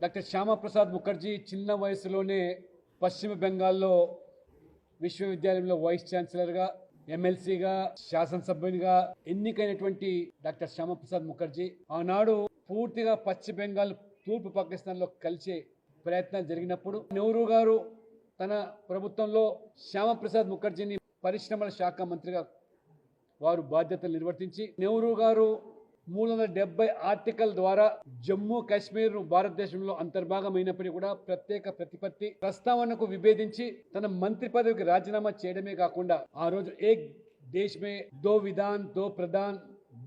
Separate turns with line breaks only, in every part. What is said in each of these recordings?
Doctor Shyama Prasad Mukherjee చిన్న వయసులోనే పశ్చిమ బెంగాల్లో విశ్వవిద్యాలయంలో వైస్ ఛాన్సలర్గా ఎమ్మెల్సీగా శాసనసభ్యునిగా ఎన్నికైనటువంటి డాక్టర్ శ్యామప్రసాద్ ముఖర్జీ ఆనాడు పూర్తిగా పశ్చిమ బెంగాల్ తూర్పు పాకిస్తాన్లో కలిసే ప్రయత్నాలు జరిగినప్పుడు నెహ్రూ గారు తన ప్రభుత్వంలో శ్యామప్రసాద్ ముఖర్జీని పరిశ్రమల శాఖ మంత్రిగా వారు బాధ్యతలు నిర్వర్తించి నెహ్రూ గారు మూడు వందల డెబ్బై ఆర్టికల్ ద్వారా జమ్మూ కాశ్మీర్ భారతదేశంలో అంతర్భాగమైనప్పటికీ కూడా ప్రత్యేక ప్రతిపత్తి ప్రస్తావనకు విభేదించి తన మంత్రి పదవికి రాజీనామా చేయడమే కాకుండా ఆ రోజు ఏ దేశమే దో విధాన్ దో ప్రధాన్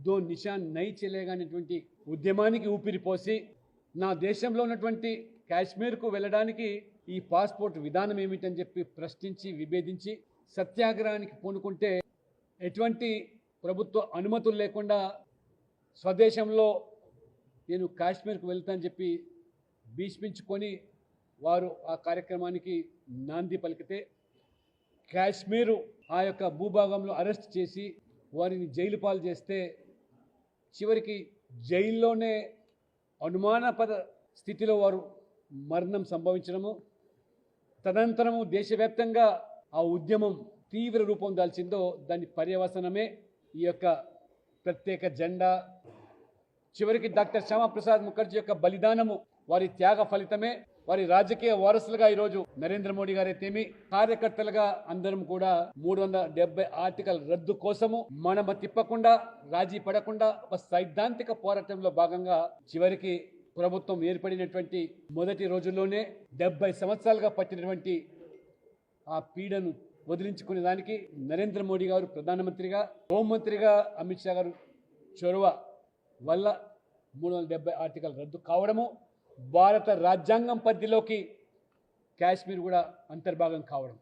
దో నిషాన్ నై ఉద్యమానికి ఊపిరిపోసి నా దేశంలో ఉన్నటువంటి కాశ్మీర్కు వెళ్ళడానికి ఈ పాస్పోర్ట్ విధానం ఏమిటని చెప్పి ప్రశ్నించి విభేదించి సత్యాగ్రహానికి పూనుకుంటే ఎటువంటి ప్రభుత్వ అనుమతులు లేకుండా స్వదేశంలో నేను కాశ్మీర్కు వెళ్తానని చెప్పి భీష్మించుకొని వారు ఆ కార్యక్రమానికి నాంది పలికితే కాశ్మీరు ఆ యొక్క భూభాగంలో అరెస్ట్ చేసి వారిని జైలు పాలు చేస్తే చివరికి జైల్లోనే అనుమానపద స్థితిలో వారు మరణం సంభవించడము. తదనంతరము దేశవ్యాప్తంగా ఆ ఉద్యమం తీవ్ర రూపం దాల్చిందో దాని పర్యవసనమే ఈ యొక్క ప్రత్యేక జెండా. చివరికి డాక్టర్ శ్యామప్రసాద్ ముఖర్జీ యొక్క బలిదానము వారి త్యాగ ఫలితమే. వారి రాజకీయ వారసులుగా ఈరోజు నరేంద్ర మోడీ గారైతేమి కార్యకర్తలుగా అందరం కూడా మూడు వందల డెబ్బై ఆర్టికల్ రద్దు కోసము మనమ తిప్పకుండా రాజీ పడకుండా ఒక సైద్ధాంతిక పోరాటంలో భాగంగా చివరికి ప్రభుత్వం ఏర్పడినటువంటి మొదటి రోజుల్లోనే డెబ్బై సంవత్సరాలుగా పట్టినటువంటి ఆ పీడను వదిలించుకునే దానికి నరేంద్ర మోడీ గారు ప్రధానమంత్రిగా హోంమంత్రిగా అమిత్ షా గారు చొరవ వల్ల మూడు వందల డెబ్బై ఆర్టికల్ రద్దు కావడము భారత రాజ్యాంగం పరిధిలోకి కాశ్మీర్ కూడా అంతర్భాగం కావడం.